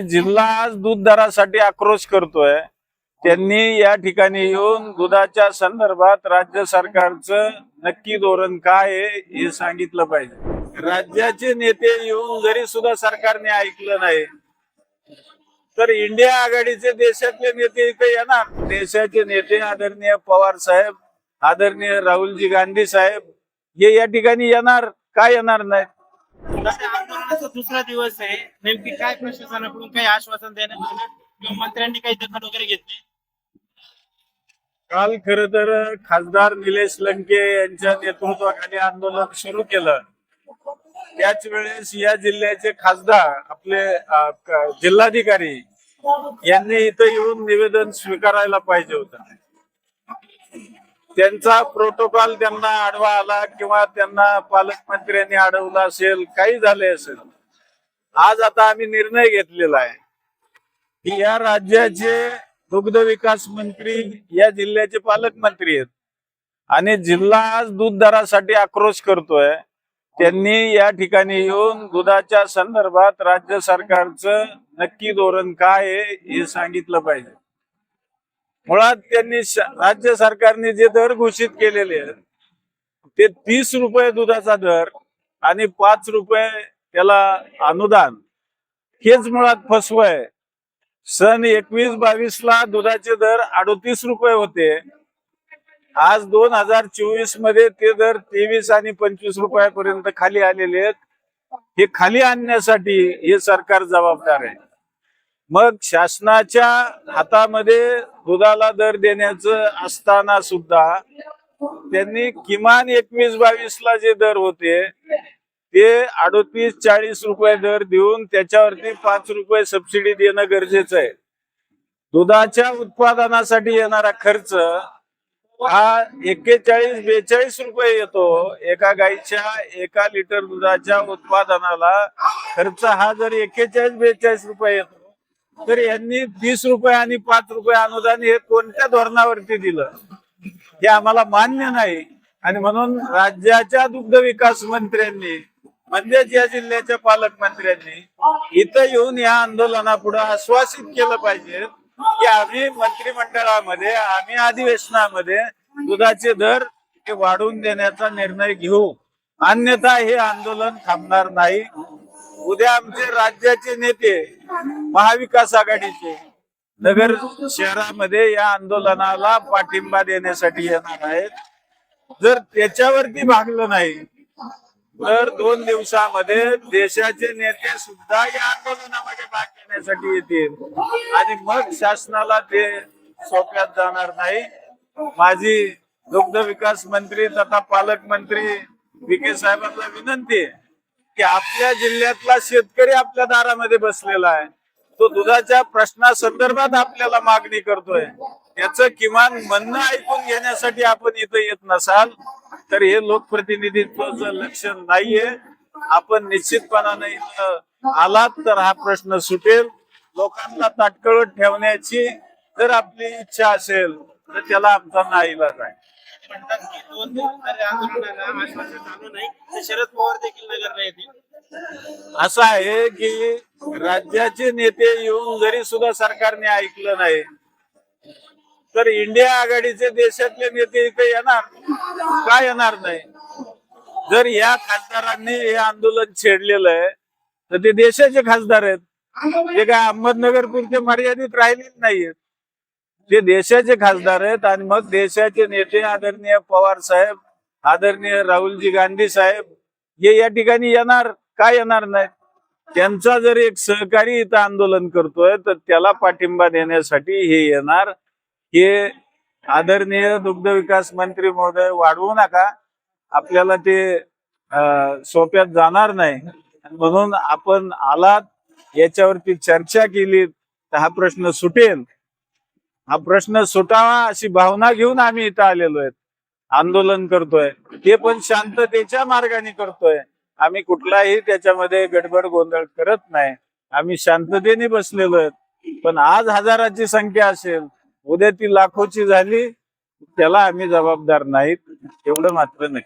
जिल्हा आज दूध दरासाठी आक्रोश करतोय. त्यांनी या ठिकाणी येऊन दुधाच्या संदर्भात राज्य सरकारचं नक्की धोरण काय आहे हे सांगितलं पाहिजे. राज्याचे नेते येऊन जरी सुद्धा सरकारने ऐकलं नाही तर इंडिया आघाडीचे देशातले नेते इथे येणार. देशाचे नेते आदरणीय पवार साहेब आदरणीय राहुलजी गांधी साहेब हे या ठिकाणी येणार काय येणार नाही आंदोलनाचा दुसरा दिवस आहे. नेमकी काय प्रशासनाकडून काही आश्वासन देण्यात आलं? किंवा मंत्र्यांनी काही दखल वगैरे घेतली? काल खर तर खासदार निलेश लंके यांच्या नेतृत्वाखाली आंदोलन सुरू केलं. त्याच वेळेस या जिल्ह्याचे खासदार आपले जिल्हाधिकारी यांनी इथं येऊन निवेदन स्वीकारायला पाहिजे होतं. त्यांचा प्रोटोकॉल त्यांना आडवा आला किंवा त्यांना पालकमंत्र्यांनी अडवलं असेल काही झाले असेल. आज आता आम्ही निर्णय घेतलेला आहे की या राज्याचे दुग्ध विकास मंत्री या जिल्ह्याचे पालकमंत्री आहेत. आणि जिल्हा आज दूध दरासाठी आक्रोश करतोय. त्यांनी या ठिकाणी येऊन दुधाच्या संदर्भात राज्य सरकारचं नक्की धोरण काय आहे हे सांगितलं पाहिजे. मुळात त्यांनी राज्य सरकारने जे दर घोषित केलेले आहेत ते तीस रुपये दुधाचा दर आणि पाच रुपये त्याला अनुदान हेच मुळात फसव आहे सन एकवीस बावीस ला दुधाचे दर अडोतीस रुपये होते. आज दोन हजार चोवीसमध्ये ते दर तेवीस आणि पंचवीस रुपयापर्यंत खाली आलेले आहेत. हे खाली आणण्यासाठी हे सरकार जबाबदार आहे. मग शासनाच्या हातामध्ये दुधाला दर देण्याचं असताना सुद्धा त्यांनी किमान एकवीस बावीस ला जे दर होते ते अडोतीस चाळीस रुपये दर देऊन त्याच्यावरती पाच रुपये सबसिडी देणं गरजेचं आहे. दुधाच्या उत्पादनासाठी येणारा खर्च हा एक्केचाळीस बेचाळीस रुपये येतो. एका गाईच्या एका लिटर दुधाच्या उत्पादनाला खर्च हा जर एक्केचाळीस बेचाळीस रुपये येतो तर यांनी तीस रुपये आणि पाच रुपये अनुदान हे कोणत्या धोरणावरती दिलं? हे आम्हाला मान्य नाही. आणि म्हणून राज्याच्या दुग्ध विकास मंत्र्यांनी म्हणजेच या जिल्ह्याच्या पालकमंत्र्यांनी इथं येऊन या आंदोलनापुढे आश्वासित केलं पाहिजे की आम्ही मंत्रिमंडळामध्ये आम्ही अधिवेशनामध्ये दुधाचे दर हे वाढवून देण्याचा निर्णय घेऊ. अन्यथा हे आंदोलन थांबणार नाही. उद्या आमचे राज्याचे नेते महाविकास आघाडीचे नगर शहरामध्ये या आंदोलनाला पाठिंबा देण्यासाठी येणार आहेत. जर त्याच्यावरती भागलं नाही तर दोन दिवसामध्ये देशाचे नेते सुद्धा या आंदोलनामध्ये भाग घेण्यासाठी येतील. आणि मग शासनाला ते सोप्यात जाणार नाही. माझी दुग्ध विकास मंत्री तथा पालकमंत्री विखे साहेबांना विनंती आहे. की आपल्या जिल्ह्यातला शेतकरी आपल्या दारामध्ये बसलेला आहे. तो दुधाच्या प्रश्नासंदर्भात आपल्याला मागणी करतोय. याचं किमान म्हणणं ऐकून घेण्यासाठी आपण इथं येत नसाल तर हे लोकप्रतिनिधित्वच लक्षण नाहीये आपण निश्चितपणाने इथं आलात तर हा प्रश्न सुटेल. लोकांना ताटकळत ठेवण्याची जर आपली इच्छा असेल तर त्याला आमचा नाईलाज आहे. म्हणतात की दोन दिवस आंदोलनाला आश्वासन आलं नाही. तर शरद पवार देखील नगरला येतील. असं आहे की राज्याचे नेते येऊन जरी सुद्धा सरकारने ऐकलं नाही तर इंडिया आघाडीचे देशातले नेते इथे येणार? का येणार नाही? जर या खासदारांनी हे आंदोलन छेडलेलं आहे तर ते देशाचे खासदार आहेत. ते काय अहमदनगर पुरते मर्यादित राहिलेले नाहीयेत. ते देशाचे खासदार आहेत आणि मग देशाचे नेते आदरणीय पवार साहेब आदरणीय राहुलजी गांधी साहेब हे या ठिकाणी येणार? का येणार नाही त्यांचा जर एक सहकारी इथं आंदोलन करतोय तर त्याला पाठिंबा देण्यासाठी हे येणार. हे आदरणीय दुग्ध विकास मंत्री महोदय वाढवू नका. आपल्याला ते सोप्यात जाणार नाही. म्हणून आपण आलात याच्यावरती चर्चा केली तर हा प्रश्न सुटेल. हा प्रश्न सुटावा अशी भावना घेऊन आम्ही इथं आलेलो आहेत. आंदोलन करतोय. ते पण शांततेच्या मार्गाने करतोय. आम्ही कुठलाही त्याच्यामध्ये गडबड गोंधळ करत नाही. आम्ही शांततेने बसलेलो आहेत. पण आज हजाराची संख्या असेल उद्या ती लाखोची झाली त्याला आम्ही जबाबदार नाहीत. एवढं मात्र नाही.